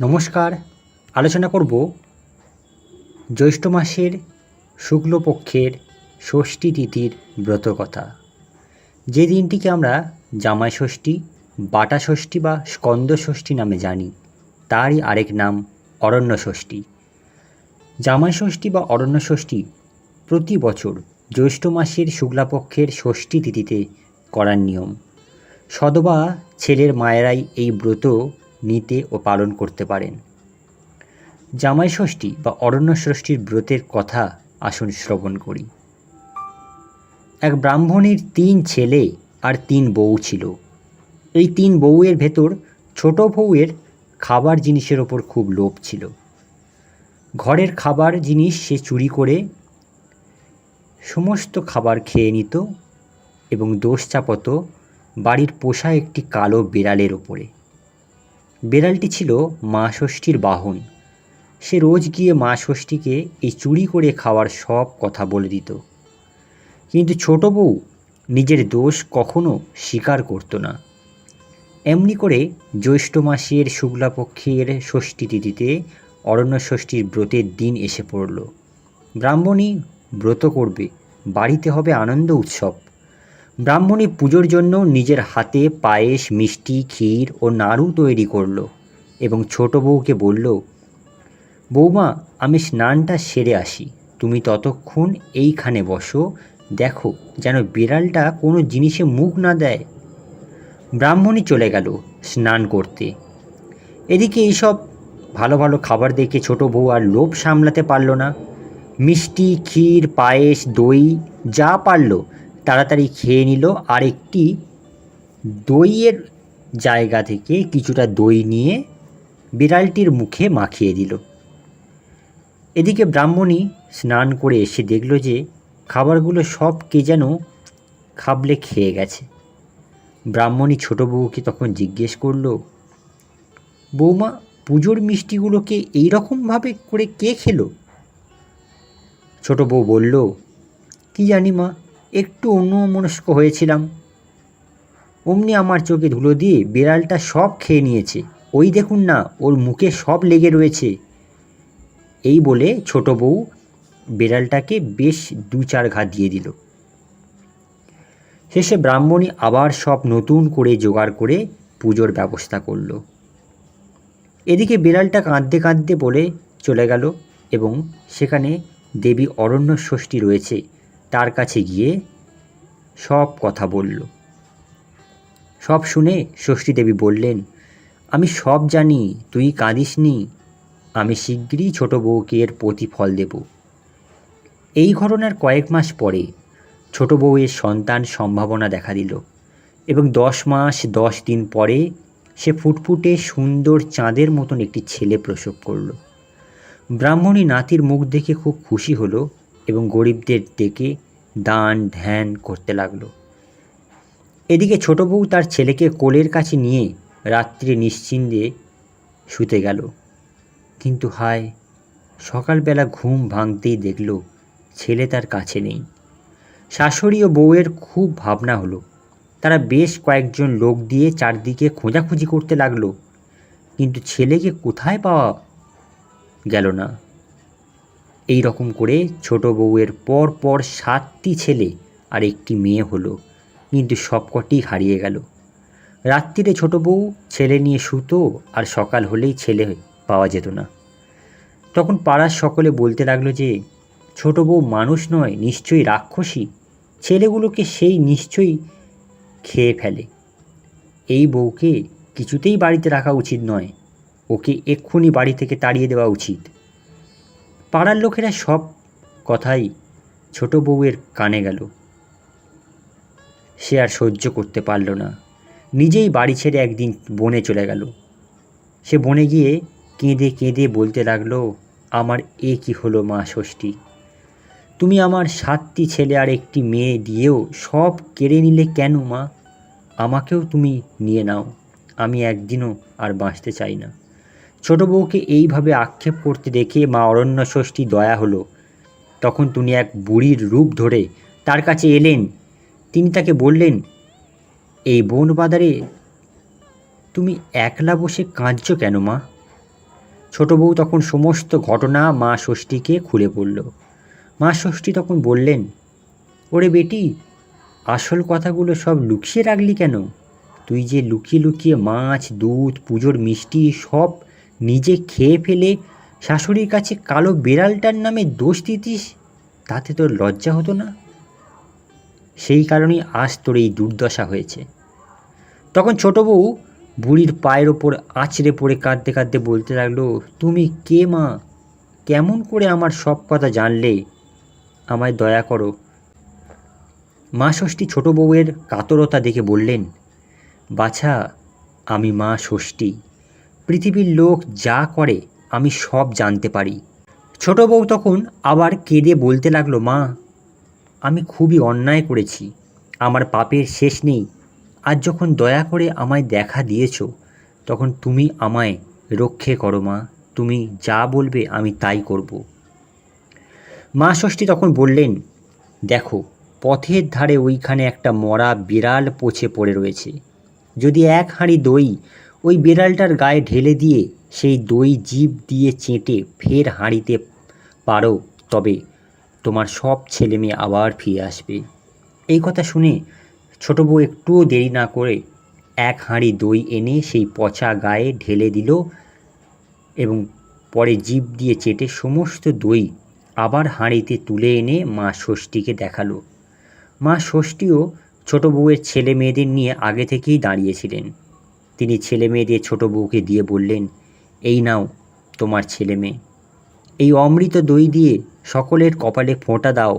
নমস্কার, আলোচনা করব জ্যৈষ্ঠ মাসের শুক্লপক্ষের ষষ্ঠী তিথির ব্রতকথা যে দিনটিকে আমরা জামাই ষষ্ঠী, বাটা ষষ্ঠী বা স্কন্দ ষষ্ঠী নামে জানি, তারই আরেক নাম অরণ্য ষষ্ঠী। জামাই ষষ্ঠী বা অরণ্য ষষ্ঠী প্রতি বছর জ্যৈষ্ঠ মাসের শুক্লাপক্ষের ষষ্ঠী তিথিতে করার নিয়ম। সদবা ছেলের মায়েরাই এই ব্রত নিতে ও পালন করতে পারেন। জামাই ষষ্ঠী বা অরণ্য ষষ্ঠীর ব্রতের কথা আসুন শ্রবণ করি। এক ব্রাহ্মণের তিন ছেলে আর তিন বউ ছিল। এই তিন বউয়ের ভেতর ছোট বউয়ের খাবার জিনিসের ওপর খুব লোভ ছিল। ঘরের খাবার জিনিস সে চুরি করে সমস্ত খাবার খেয়ে নিত এবং দোষ চাপত বাড়ির পোষা একটি কালো বিড়ালের ওপরে। বিড়ালটি ছিল মা ষষ্ঠীর বাহন। সে রোজ গিয়ে মা ষষ্ঠীকে এই চুরি করে খাওয়ার সব কথা বলে দিত। কিন্তু ছোট বউ নিজের দোষ কখনো স্বীকার করতো না। এমনি করে জ্যৈষ্ঠ মাসের শুক্লাপক্ষের ষষ্ঠী তিথিতে অরণ্য ষষ্ঠীর ব্রতের দিন এসে পড়ল। ব্রাহ্মণী ব্রত করবে, বাড়িতে হবে আনন্দ উৎসব। ব্রাহ্মণী পুজোর জন্য নিজের হাতে পায়েস, মিষ্টি, ক্ষীর ও নাড়ু তৈরি করল এবং ছোট বউকে বলল বৌমা আমি স্নানটা সেরে আসি। তুমি ততক্ষণ এইখানে বসো। দেখো যেন বিড়ালটা কোনো জিনিসে মুখ না দেয়। ব্রাহ্মণী চলে গেল স্নান করতে। এদিকে এইসব ভালো ভালো খাবার দেখে ছোট বউ আর লোভ সামলাতে পারল না। মিষ্টি, ক্ষীর, পায়েস, দই যা পারল তাড়াতাড়ি খেয়ে নিল। আর একটি দইয়ের জায়গা থেকে কিছুটা দই নিয়ে বিড়ালটির মুখে মাখিয়ে দিল। এদিকে ব্রাহ্মণী স্নান করে এসে দেখল যে খাবারগুলো সব কে যেন খাবলে খেয়ে গেছে। ব্রাহ্মণী ছোট বউকে তখন জিজ্ঞেস করল, বৌমা, পুজোর মিষ্টিগুলোকে এই রকমভাবে করে কে খেলো? ছোট বউ বলল, কি জানি মা একটু অন্যমনস্ক হয়েছিলাম। অমনি আমার চোখে ধুলো দিয়ে বিড়ালটা সব খেয়ে নিয়েছে। ওই দেখুন না, ওর মুখে সব লেগে রয়েছে। এই বলে ছোট বউ বিড়ালটাকে বেশ দু চার ঘা দিয়ে দিল। শেষে ব্রাহ্মণী আবার সব নতুন করে জোগাড় করে পুজোর ব্যবস্থা করল। এদিকে বিড়ালটা কাঁদতে কাঁদতে বলে চলে গেল এবং সেখানে দেবী অরণ্য ষষ্ঠী রয়েছে। তার কাছে গিয়ে সব কথা বলল। সব শুনে ষষ্ঠী দেবী বললেন, আমি সব জানি, তুই কাঁদিস নি আমি শিগগিরই ছোট বউকে এর প্রতিফল দেব। এই ঘটনার কয়েক মাস পরে ছোট বউয়ের সন্তান সম্ভাবনা দেখা দিল এবং দশ মাস, দশ দিন পরে সে ফুটফুটে সুন্দর চাঁদের মতন একটি ছেলে প্রসব করল। ব্রাহ্মণী নাতির মুখ দেখে খুব খুশি হলো এবং গরিবদের ডেকে দান ধ্যান করতে লাগল। এদিকে ছোট বউ তার ছেলেকে কোলের কাছে নিয়ে রাত্রে নিশ্চিন্তে শুতে গেল। কিন্তু হায়, সকালবেলা ঘুম ভাঙতেই দেখল ছেলে তার কাছে নেই। শাশুড়ি ও বউয়ের খুব ভাবনা হলো। তারা বেশ কয়েকজন লোক দিয়ে চারদিকে খোঁজাখুঁজি করতে লাগল, কিন্তু ছেলেকে কোথায় পাওয়া গেল না। এই রকম করে ছোট বউয়ের পর পর সাতটি ছেলে আর একটি মেয়ে হলো। কিন্তু সবকটি হারিয়ে গেল। রাত্রিরে ছোট বউ ছেলে নিয়ে শুতো আর সকাল হলেই ছেলে পাওয়া যেত না। তখন পাড়ার সকলে বলতে লাগল যে, ছোট বউ মানুষ নয়, নিশ্চয়ই রাক্ষসী। ছেলেগুলোকে সেই নিশ্চয়ই খেয়ে ফেলে। এই বউকে কিছুতেই বাড়িতে রাখা উচিত নয়। ওকে এক্ষুনি বাড়ি থেকে তাড়িয়ে দেওয়া উচিত। পাড়ার লোকেরা সব কথাই ছোট বউয়ের কানে গেল। সে আর সহ্য করতে পারল না। নিজেই বাড়ি ছেড়ে একদিন বনে চলে গেল। সে বনে গিয়ে কেঁদে কেঁদে বলতে লাগল, আমার এ কি হলো মা ষষ্ঠী? তুমি আমার সাতটি ছেলে আর একটি মেয়ে দিয়েও সব কেড়ে নিলে কেন মা? আমাকেও তুমি নিয়ে নাও। আমি একদিনও আর বাঁচতে চাই না। ছোট বউকে এইভাবে আক্ষেপ করতে দেখে মা অরণ্য ষষ্ঠী দয়া হলো। তখন তিনি এক বুড়ির রূপ ধরে তার কাছে এলেন। তিনি তাকে বললেন, এই বন বাদারে তুমি একলা বসে কাঁদছ কেন মা? ছোট বউ তখন সমস্ত ঘটনা মা ষষ্ঠীকে খুলে বলল। মা ষষ্ঠী তখন বললেন, ওরে বেটি, আসল কথাগুলো সব লুকিয়ে রাখলি কেন? তুই যে লুকিয়ে লুকিয়ে মাছ, দুধ, পুজোর মিষ্টি সব নিজে খেয়ে ফেলে শাশুড়ির কাছে কালো বিড়ালটার নামে দোষ দিতিস, তাতে তোর লজ্জা হতো না? সেই কারণেই আজ তোর এই দুর্দশা হয়েছে। তখন ছোট বউ বুড়ির পায়ের ওপর আঁচড়ে পড়ে কাঁদতে কাঁদতে বলতে লাগল, তুমি কে মা? কেমন করে আমার সব কথা জানলে? আমায় দয়া করো। মা ষষ্ঠী ছোট বউয়ের কাতরতা দেখে বললেন, বাছা, আমি মা ষষ্ঠী। পৃথিবীর লোক যা করে, আমি সব জানতে পারি। ছোট বউ তখন আবার কেঁদে বলতে লাগল, মা, আমি খুবই অন্যায় করেছি, আমার পাপের শেষ নেই। আজ যখন দয়া করে আমায় দেখা দিয়েছ, তখন তুমি আমায় রক্ষে করো, মা। তুমি যা বলবে, আমি তাই করব। মা ষষ্ঠী তখন বললেন, দেখো, পথের ধারে ওইখানে একটা মরা বিড়াল পচে পড়ে রয়েছে। যদি এক হাঁড়ি দই ওই বিড়ালটার গায়ে ঢেলে দিয়ে সেই দই জিভ দিয়ে চেটে ফের হাঁড়িতে পারো, তবে তোমার সব ছেলে মেয়ে আবার ফিরে আসবে। এই কথা শুনে ছোট বউ একটুও দেরি না করে এক হাঁড়ি দই এনে সেই পচা গায়ে ঢেলে দিল এবং পরে জিভ দিয়ে চেটে সমস্ত দই আবার হাঁড়িতে তুলে এনে মা ষষ্ঠীকে দেখাল। মা ষষ্ঠীও ছোট বউয়ের ছেলে মেয়েদের নিয়ে আগে থেকেই দাঁড়িয়েছিলেন। তিনি ছেলে মেয়েদের ছোট বউকে দিয়ে বললেন, এই নাও তোমার ছেলে মেয়ে। এই অমৃত দই দিয়ে সকলের কপালে ফোঁটা দাও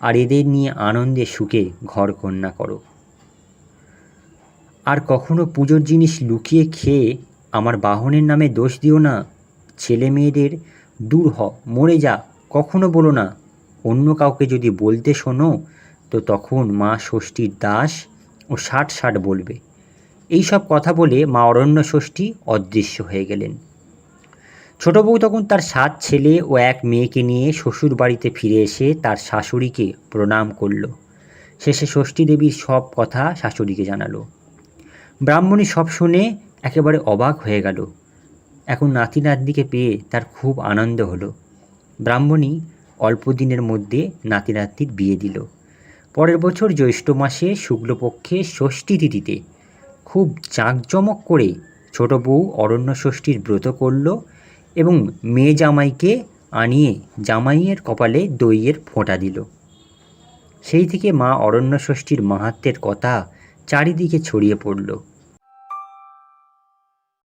আর এদের নিয়ে আনন্দে সুখে ঘর কন্যা করো। আর কখনো পুজোর জিনিস লুকিয়ে খেয়ে আমার বাহনের নামে দোষ দিও না। ছেলে মেয়েদের দূর হ, মরে যা, কখনো বলো না। অন্য কাউকে যদি বলতে শোনো, তো তখন মা ষষ্ঠীর দাস ও ষাট ষাট বলবে। এই সব কথা বলে মা অরণ্য ষষ্ঠী অদৃশ্য হয়ে গেলেন। ছোট বউ তখন তার সাত ছেলে ও এক মেয়েকে নিয়ে শ্বশুর বাড়িতে ফিরে এসে তার শাশুড়িকে প্রণাম করল। শেষে ষষ্ঠী দেবীর সব কথা শাশুড়িকে জানালো। ব্রাহ্মণী সব শুনে একেবারে অবাক হয়ে গেল। এখন নাতি নাতনিকে পেয়ে তার খুব আনন্দ হলো। ব্রাহ্মণী অল্প দিনের মধ্যে নাতি নাতনির বিয়ে দিল। পরের বছর জ্যৈষ্ঠ মাসে শুক্লপক্ষে ষষ্ঠী তিথিতে খুব জাঁকজমক করে ছোট বউ অরণ্য ষষ্ঠীর ব্রত করল এবং মেয়ে জামাইকে আনিয়ে জামাইয়ের কপালে দইয়ের ফোঁটা দিল। সেই থেকে মা অরণ্য ষষ্ঠীর মাহাত্মের কথা চারিদিকে ছড়িয়ে পড়ল।